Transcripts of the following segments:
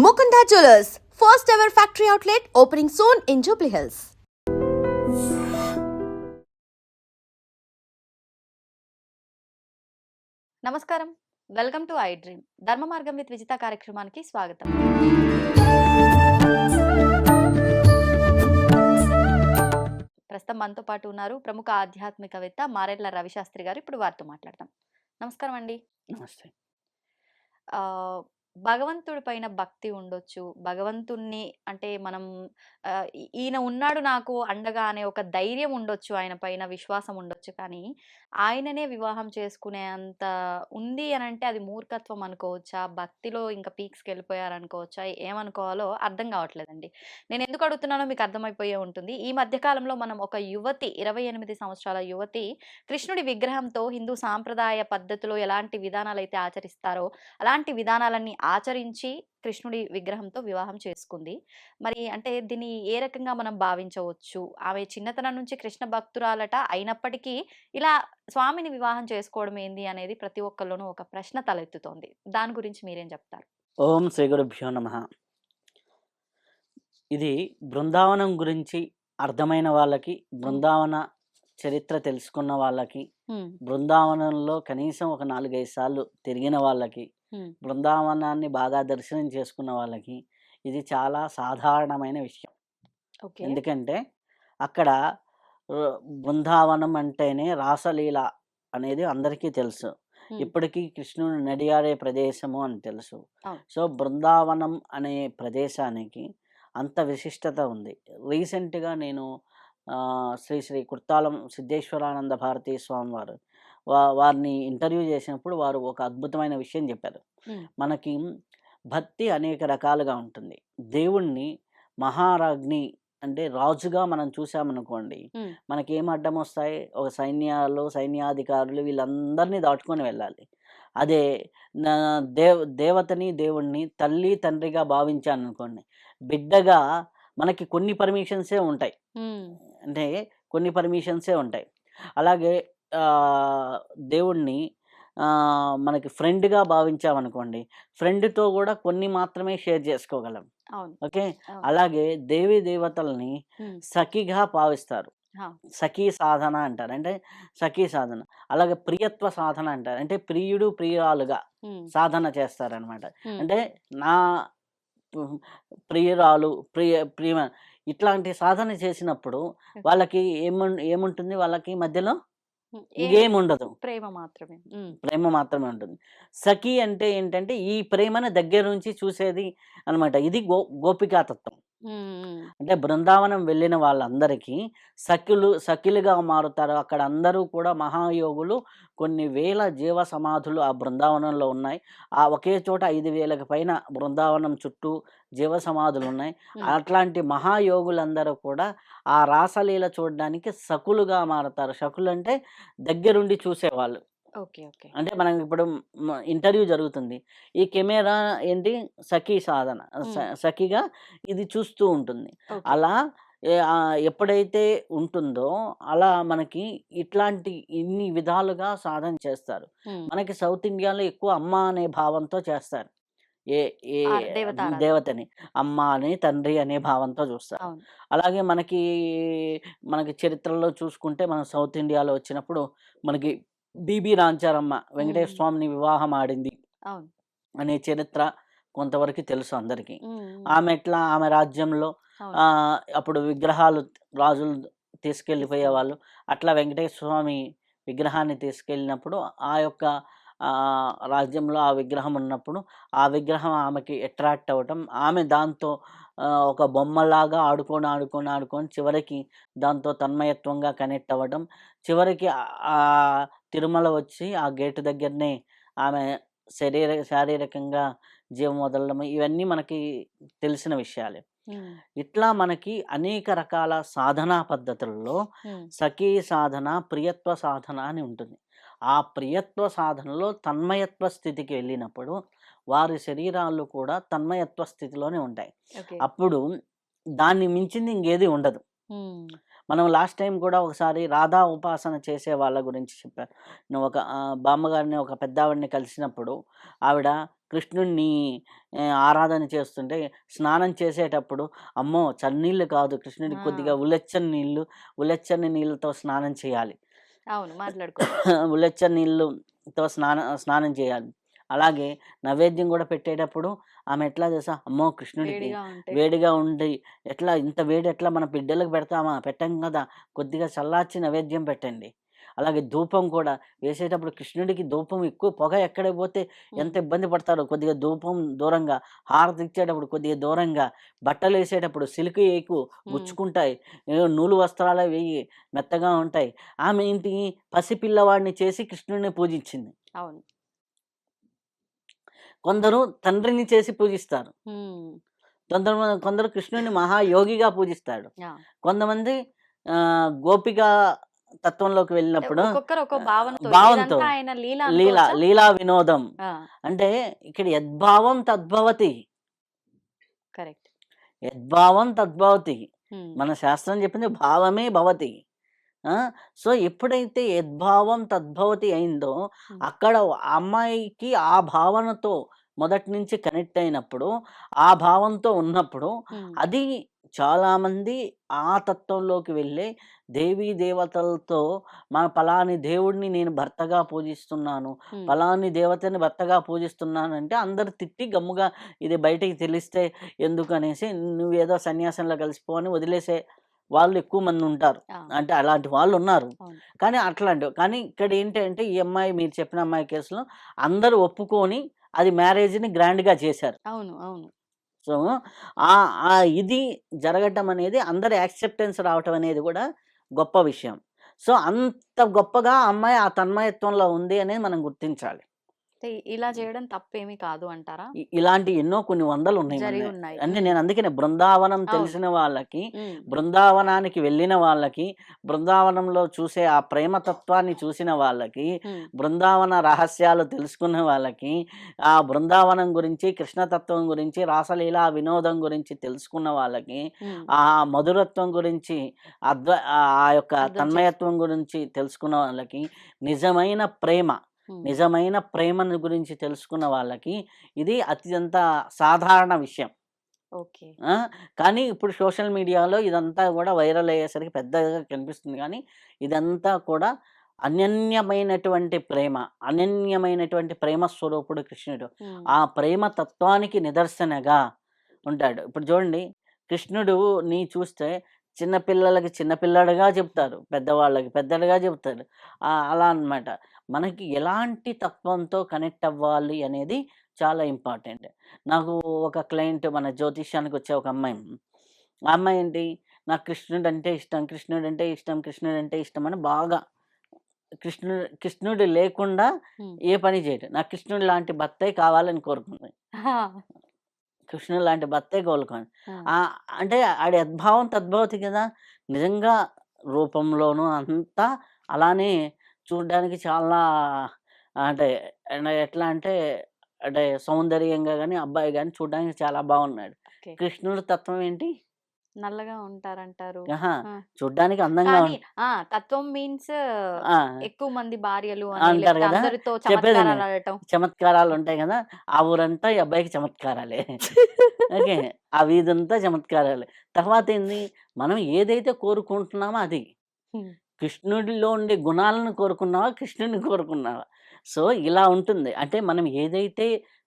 Mukunda Jewelers, first ever factory outlet opening soon in Jubilee Hills. నమస్కారం. Welcome to iDream ధర్మ మార్గం with Vijitha కార్యక్రమానికి స్వాగతం. ప్రస్తుతం మనతో పాటు ఉన్నారు ప్రముఖ ఆధ్యాత్మికవేత్త మారెడ్ల రవిశాస్త్రి గారు. ఇప్పుడు వారితో మాట్లాడదాం. నమస్కారం అండి. నమస్తే. ఆ, భగవంతుడి పైన భక్తి ఉండొచ్చు. భగవంతుణ్ణి అంటే మనం ఈయన ఉన్నాడు నాకు అండగా అనే ఒక ధైర్యం ఉండొచ్చు ఆయన పైన విశ్వాసం ఉండొచ్చు. కానీ ఆయననే వివాహం చేసుకునే అంత ఉంది అని అంటే అది మూర్ఖత్వం అనుకోవచ్చా? భక్తిలో ఇంకా పీక్స్కి వెళ్ళిపోయారు అనుకోవచ్చా ఏమనుకోవాలో అర్థం కావట్లేదండి. నేను ఎందుకు అడుగుతున్నానో మీకు అర్థమైపోయే ఉంటుంది. ఈ మధ్యకాలంలో మనం ఒక యువతి ఇరవై ఎనిమిది సంవత్సరాల యువతి కృష్ణుడి విగ్రహంతో హిందూ సాంప్రదాయ పద్ధతిలో ఎలాంటి విధానాలు అయితే ఆచరిస్తారో అలాంటి విధానాలన్నీ ఆచరించి కృష్ణుడి విగ్రహంతో వివాహం చేసుకుంది. మరి అంటే దీన్ని ఏ రకంగా మనం భావించవచ్చు? ఆమె చిన్నతనం నుంచి కృష్ణ భక్తురాలట అయినప్పటికీ ఇలా స్వామిని వివాహం చేసుకోవడం ఏంది అనేది ప్రతి ఒక్కరిలోనూ ఒక ప్రశ్న తలెత్తుతోంది. దాని గురించి మీరేం చెప్తారు? ఓం శ్రీ గురుభ్యో నమ. ఇది బృందావనం గురించి అర్థమైన వాళ్ళకి బృందావన చరిత్ర తెలుసుకున్న వాళ్ళకి బృందావనంలో కనీసం ఒక నాలుగైదు సార్లు తిరిగిన వాళ్ళకి. బృందావనాన్ని బాగా దర్శనం చేసుకున్న వాళ్ళకి ఇది చాలా సాధారణమైన విషయం. ఎందుకంటే అక్కడ బృందావనం అంటేనే రాసలీల అనేది అందరికీ తెలుసు. ఇప్పటికీ కృష్ణుడు నడియాడే ప్రదేశము అని తెలుసు. సో బృందావనం అనే ప్రదేశానికి అంత విశిష్టత ఉంది. రీసెంట్గా నేను శ్రీ శ్రీ కుర్తాలం సిద్ధేశ్వరానంద భారతీ స్వామి వారు వా వారిని ఇంటర్వ్యూ చేసినప్పుడు వారు ఒక అద్భుతమైన విషయం చెప్పారు. మనకి భక్తి అనేక రకాలుగా ఉంటుంది. దేవుణ్ణి మహారాజ్ని అంటే రాజుగా మనం చూసామనుకోండి. మనకి ఏం అడ్డం వస్తాయి? ఒక సైన్యాలు సైన్యాధికారులు వీళ్ళందరినీ దాటుకొని వెళ్ళాలి. అదే దేవ దేవతని దేవుణ్ణి తల్లి తండ్రిగా భావించాను అనుకోండి బిడ్డగా మనకి కొన్ని పర్మిషన్సే ఉంటాయి. అంటే కొన్ని పర్మిషన్సే ఉంటాయి. అలాగే దేవుణ్ణి మనకి ఫ్రెండ్గా భావించామనుకోండి ఫ్రెండ్తో కూడా కొన్ని మాత్రమే షేర్ చేసుకోగలం ఓకే. అలాగే దేవి దేవతల్ని. సఖిగా భావిస్తారు. సఖీ సాధన అంటారు అంటే సఖీ సాధన అలాగే ప్రియత్వ సాధన అంటారు అంటే ప్రియుడు ప్రియురాలుగా. సాధన చేస్తారనమాట. అంటే నా ప్రియురాలు ప్రియ ప్రియ ఇట్లాంటి సాధన చేసినప్పుడు వాళ్ళకి ఏము ఏముంటుంది వాళ్ళకి మధ్యలో ఇంకేం ఉండదు ప్రేమ మాత్రమే. ప్రేమ మాత్రమే ఉంటుంది. సఖి అంటే ఏంటంటే ఈ ప్రేమను దగ్గర నుంచి చూసేది అన్నమాట ఇది గో గోపికాతత్వం. అంటే బృందావనం వెళ్ళిన వాళ్ళందరికీ సఖులు సఖిలుగా మారుతారు. అక్కడ అందరూ కూడా మహాయోగులు కొన్ని వేల జీవ సమాధులు ఆ బృందావనంలో ఉన్నాయి. ఆ ఒకే చోట ఐదు వేలకు పైన బృందావనం చుట్టూ జీవ సమాధులు ఉన్నాయి. అట్లాంటి మహాయోగులందరూ కూడా ఆ రాసలీల చూడడానికి సకులుగా మారుతారు. సకులు అంటే దగ్గరుండి చూసేవాళ్ళు. ఓకే. ఓకే. అంటే మనం ఇప్పుడు ఇంటర్వ్యూ జరుగుతుంది. ఈ కెమెరా ఏంటి? సఖీ సాధన. సఖిగా ఇది చూస్తూ ఉంటుంది. అలా ఎప్పుడైతే ఉంటుందో అలా మనకి ఇట్లాంటి ఇన్ని విధాలుగా సాధన చేస్తారు. మనకి సౌత్ ఇండియాలో ఎక్కువ అమ్మ అనే భావంతో చేస్తారు. ఏ ఏ. దేవతని. అమ్మ అని తండ్రి అనే భావంతో చూస్తారు. అలాగే మనకి మనకి చరిత్రలో చూసుకుంటే మనం సౌత్ ఇండియాలో వచ్చినప్పుడు మనకి బీబీ రాంచారమ్మ వెంకటేశ్వర. స్వామిని వివాహం ఆడింది అనే చరిత్ర కొంతవరకు తెలుసు అందరికీ. ఆమె ఎట్లా ఆమె రాజ్యంలో. ఆ, అప్పుడు విగ్రహాలు రాజులు తీసుకెళ్ళిపోయేవాళ్ళు అట్లా వెంకటేశ్వర స్వామి విగ్రహాన్ని తీసుకెళ్ళినప్పుడు ఆ యొక్క ఆ, రాజ్యంలో ఆ విగ్రహం ఉన్నప్పుడు ఆ విగ్రహం ఆమెకి అట్రాక్ట్ అవ్వటం ఆమె దాంతో ఒక బొమ్మలాగా ఆడుకొని ఆడుకొని ఆడుకొని చివరికి దాంతో తన్మయత్వంగా కనెక్ట్ అవ్వడం చివరికి ఆ- తిరుమల వచ్చి ఆ గేటు దగ్గరనే ఆమె శరీర శారీరకంగా జీవం వదలడం ఇవన్నీ మనకి తెలిసిన విషయాలే. ఇట్లా మనకి అనేక రకాల సాధనా పద్ధతుల్లో. సఖీ సాధన ప్రియత్వ సాధన అని ఉంటుంది ఆ ప్రియత్వ సాధనలో తన్మయత్వ స్థితికి వెళ్ళినప్పుడు వారి శరీరాలు కూడా తన్మయత్వ స్థితిలోనే ఉంటాయి. అప్పుడు దాన్ని మించింది ఇంకేది ఉండదు. మనం లాస్ట్ టైం కూడా ఒకసారి రాధా ఉపాసన చేసే వాళ్ళ గురించి చెప్పాను. నువ్వు ఒక బామ్మగారిని ఒక పెద్దావిడిని కలిసినప్పుడు ఆవిడ కృష్ణుడిని ఆ, ఆరాధన చేస్తుంటే స్నానం చేసేటప్పుడు అమ్మో చన్నీళ్ళు కాదు కృష్ణుడికి. కొద్దిగా ఉలెచ్చని నీళ్ళు ఉలెచ్చని నీళ్ళతో స్నానం చేయాలి. అవును. మాట్లాడుకో ఉలెచ్చని నీళ్ళతో స్నానం స్నానం చేయాలి. అలాగే నైవేద్యం కూడా పెట్టేటప్పుడు ఆమె ఎట్లా చేసా అమ్మో కృష్ణుడికి వేడిగా ఉండి ఎట్లా ఇంత వేడి ఎట్లా మన బిడ్డలకు పెడతామా? పెట్టం కదా? కొద్దిగా చల్లార్చి నైవేద్యం పెట్టండి. అలాగే ధూపం కూడా వేసేటప్పుడు కృష్ణుడికి ధూపం ఎక్కువ పొగ ఎక్కడ పోతే ఎంత ఇబ్బంది పడతారో కొద్దిగా ధూపం దూరంగా హారతి ఇచ్చేటప్పుడు కొద్దిగా దూరంగా బట్టలు వేసేటప్పుడు సిల్క్ ఏకు గుచ్చుకుంటాయి. నూలు వస్త్రాలు వేయి మెత్తగా ఉంటాయి. ఆమె ఇంటి పసిపిల్లవాడిని చేసి కృష్ణుడిని పూజించింది. అవును. కొందరు తండ్రిని చేసి పూజిస్తారు. కొందరు కొందరు కృష్ణుడిని మహాయోగిగా పూజిస్తాడు. కొంతమంది గోపిక తత్వంలోకి వెళ్ళినప్పుడు భావంతో. లీల లీలా వినోదం. అంటే ఇక్కడ యద్భావం తద్భవతి. కరెక్ట్. యద్భావం తద్భవతి. మన శాస్త్రం చెప్పింది భావమే భవతి. ఆ, సో ఎప్పుడైతే యద్భావం తద్భవతి అయిందో. అక్కడ అమ్మాయికి ఆ భావనతో మొదటి నుంచి కనెక్ట్ అయినప్పుడు ఆ భావంతో ఉన్నప్పుడు అది చాలామంది ఆ తత్వంలోకి వెళ్ళి దేవీ దేవతలతో మన పలాని దేవుడిని నేను భర్తగా పూజిస్తున్నాను పలాని దేవతని భర్తగా పూజిస్తున్నాను అంటే అందరు తిట్టి గమ్ముగా ఇది బయటికి తెలిస్తే ఎందుకు అనేసి నువ్వేదో సన్యాసంలో కలిసిపో అని వదిలేసే వాళ్ళు ఎక్కువ మంది ఉంటారు. అంటే అలాంటి వాళ్ళు ఉన్నారు. కానీ అట్లాంటి కానీ ఇక్కడ ఏంటంటే ఈ అమ్మాయి మీరు చెప్పిన అమ్మాయి కేసులో అందరూ ఒప్పుకొని అది మ్యారేజ్ని గ్రాండ్గా చేశారు. అవును అవును. సో ఆ ఇది జరగటం అనేది అందరి యాక్సెప్టెన్స్ రావటం అనేది కూడా గొప్ప విషయం. సో అంత గొప్పగా అమ్మాయి ఆ తన్మయత్వంలో ఉంది అనేది మనం గుర్తించాలి. ఇలా చేయడం తప్పేమీ కాదు అంటారా? ఇలాంటి ఎన్నో కొన్ని వందలు ఉన్నాయి అంటే నేను అందుకనే బృందావనం. తెలిసిన వాళ్ళకి బృందావనానికి వెళ్ళిన వాళ్ళకి బృందావనంలో చూసే ఆ ప్రేమ తత్వాన్ని చూసిన వాళ్ళకి బృందావన రహస్యాలు తెలుసుకున్న వాళ్ళకి ఆ బృందావనం గురించి కృష్ణతత్వం గురించి రాసలీల వినోదం గురించి తెలుసుకున్న వాళ్ళకి ఆ మధురత్వం గురించి అద్వ ఆ యొక్క తన్మయత్వం గురించి తెలుసుకున్న వాళ్ళకి నిజమైన ప్రేమ నిజమైన ప్రేమను గురించి తెలుసుకున్న వాళ్ళకి ఇది అత్యంత సాధారణ విషయం. ఓకే. కానీ ఇప్పుడు సోషల్ మీడియాలో ఇదంతా కూడా వైరల్ అయ్యేసరికి పెద్దగా కనిపిస్తుంది. కానీ ఇదంతా కూడా అనన్యమైనటువంటి ప్రేమ అనన్యమైనటువంటి ప్రేమ స్వరూపుడు కృష్ణుడు. ఆ ప్రేమ తత్వానికి నిదర్శనగా ఉంటాడు. ఇప్పుడు చూడండి కృష్ణుడు నీ చూస్తే చిన్నపిల్లలకి చిన్నపిల్లడుగా చెప్తారు పెద్దవాళ్ళకి పెద్దలుగా చెప్తారు. అలా అన్నమాట. మనకి ఎలాంటి తత్వంతో కనెక్ట్ అవ్వాలి అనేది చాలా ఇంపార్టెంట్. నాకు ఒక క్లయింట్ మన జ్యోతిష్యానికి వచ్చే ఒక అమ్మాయి. ఆ అమ్మాయి ఏంటి? నాకు కృష్ణుడు అంటే ఇష్టం కృష్ణుడు అంటే ఇష్టం కృష్ణుడు అంటే ఇష్టం అని బాగా కృష్ణుడు కృష్ణుడు లేకుండా ఏ పని చేయడు. నాకు కృష్ణుడు లాంటి భర్తే కావాలని కోరుకుంది. కృష్ణుడు లాంటి భర్తే ఆ, అంటే ఆడి అద్భావం తద్భవతి కదా! నిజంగా రూపంలోనూ అంతా అలానే చూడడానికి చాలా అంటే అంటే ఎట్లా అంటే అంటే సౌందర్యంగా కానీ అబ్బాయి కానీ చూడడానికి చాలా బాగున్నాడు. ఓకే. కృష్ణుడు తత్వం ఏంటి? నల్లగా ఉంటారంటారు. ఆ. చూడ్డానికి అందంగా కానీ ఉం- ఆ! తత్వం మీన్స్ ఆ, ఎక్కువ మంది భార్యలు అని అంటారు లేకపోతే కదా, అందరితో చెప్పేది చమత్కారాలు. ఆడటం ఉంటాయి కదా! ఆ ఊరంతా ఈ అబ్బాయికి చమత్కారాలే. ఓకే. ఆ వీధంతా చమత్కారాలే. తర్వాత ఏంది? మనం ఏదైతే కోరుకుంటున్నామో అది. హ్మ్. కృష్ణుడిలో ఉండే గుణాలను కోరుకున్నావా? కృష్ణుడిని కోరుకున్నావా? సో ఇలా ఉంటుంది. అంటే మనం ఏదైతే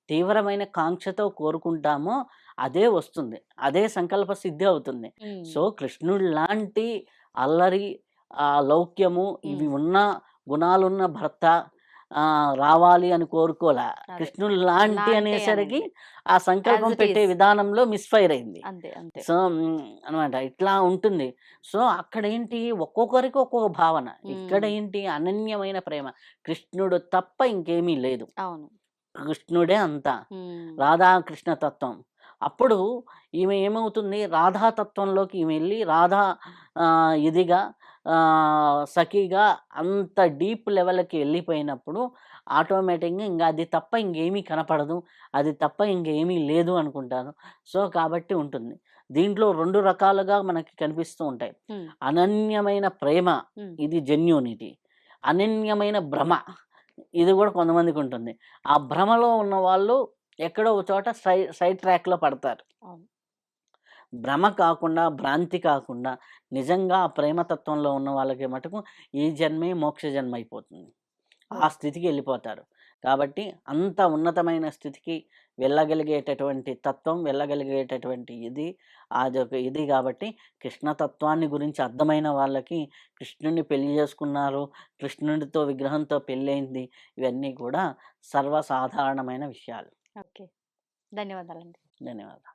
తీవ్రమైన కాంక్షతో కోరుకుంటామో అదే వస్తుంది. అదే సంకల్ప సిద్ధి అవుతుంది. సో కృష్ణుడు లాంటి అల్లరి ఆ లౌక్యము ఇవి. ఉన్న గుణాలున్న భర్త రావాలి అని కోరుకోలే. కృష్ణుడు లాంటి అనేసరికి. ఆ సంకల్పం పెట్టే. విధానంలో మిస్ఫైర్ అయింది. సో అనమాట ఇట్లా ఉంటుంది. సో అక్కడ ఏంటి ఒక్కొక్కరికి ఒక్కొక్క భావన. ఇక్కడ. ఏంటి? అనన్యమైన ప్రేమ. కృష్ణుడు తప్ప ఇంకేమీ లేదు. కృష్ణుడే అంతా. రాధాకృష్ణ తత్వం. అప్పుడు ఈమె ఏమవుతుంది? రాధా తత్వంలోకి ఈమె వెళ్ళి రాధా ఆ, ఇదిగా సఖీగా అంత డీప్ లెవెల్కి వెళ్ళిపోయినప్పుడు ఆటోమేటిక్గా ఇంకా అది తప్ప ఇంకేమీ కనపడదు. అది తప్ప ఇంకేమీ లేదు అనుకుంటాను. సో కాబట్టి ఉంటుంది. దీంట్లో రెండు రకాలుగా మనకి కనిపిస్తూ ఉంటాయి. అనన్యమైన ప్రేమ ఇది జెన్యూనిటీ. అనన్యమైన భ్రమ ఇది కూడా కొంతమందికి ఉంటుంది. ఆ భ్రమలో ఉన్న వాళ్ళు ఎక్కడో ఒక చోట సై సైడ్ ట్రాక్లో పడతారు. భ్రమ కాకుండా భ్రాంతి కాకుండా నిజంగా ఆ ప్రేమతత్వంలో ఉన్న వాళ్ళకి మటుకు ఈ జన్మే మోక్ష జన్మ అయిపోతుంది ఆ స్థితికి వెళ్ళిపోతారు. కాబట్టి అంత ఉన్నతమైన స్థితికి వెళ్ళగలిగేటటువంటి తత్వం వెళ్ళగలిగేటటువంటి ఇది అది ఒక ఇది కాబట్టి కృష్ణతత్వాన్ని గురించి అర్థమైన వాళ్ళకి కృష్ణుడిని పెళ్ళి చేసుకున్నారు కృష్ణుడితో విగ్రహంతో పెళ్ళయింది ఇవన్నీ కూడా సర్వసాధారణమైన విషయాలు. ఓకే. ధన్యవాదాలండి. ధన్యవాదాలు.